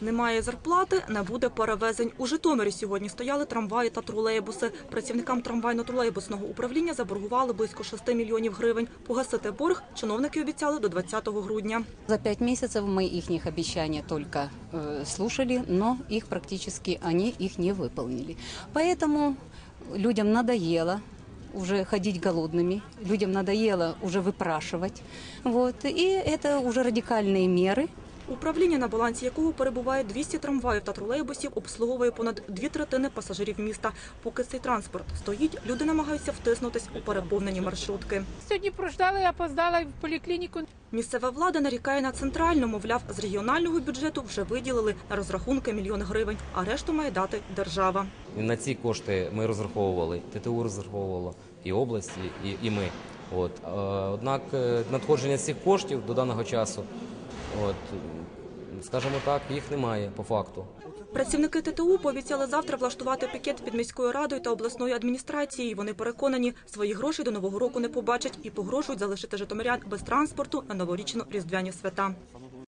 Немає зарплати, не буде перевезень. У Житомирі сьогодні стояли трамваї та тролейбуси. Працівникам трамвайно-тролейбусного управління заборгували близько 6 мільйонів гривень. Погасити борг чиновники обіцяли до 20 грудня. За пять месяцев мы их обещания только э, слушали, но их практически они их не выполнили. Поэтому людям надоело уже ходить голодными, людям надоело уже выпрашивать. Вот. И это уже радикальные меры, Управління, на балансі якого перебуває 200 трамваїв та тролейбусів, обслуговує понад дві третини пасажирів міста. Поки цей транспорт стоїть, люди намагаються втиснутись у переповнені маршрутки. Сьогодні прождала, я опоздала в поліклініку. Місцева влада нарікає на центральну, мовляв, з регіонального бюджету вже виділили на розрахунки мільйон гривень, а решту має дати держава. На ці кошти ми розраховували, ТТУ розраховувало і області, і, і ми. От. Е, Однак е, надходження цих коштів до даного часу, от, скажімо так, їх немає по факту. Працівники ТТУ пообіцяли завтра влаштувати пікет під міською радою та обласною адміністрацією. Вони переконані, свої гроші до нового року не побачать і погрожують залишити житомирян без транспорту на новорічно різдвяні свята.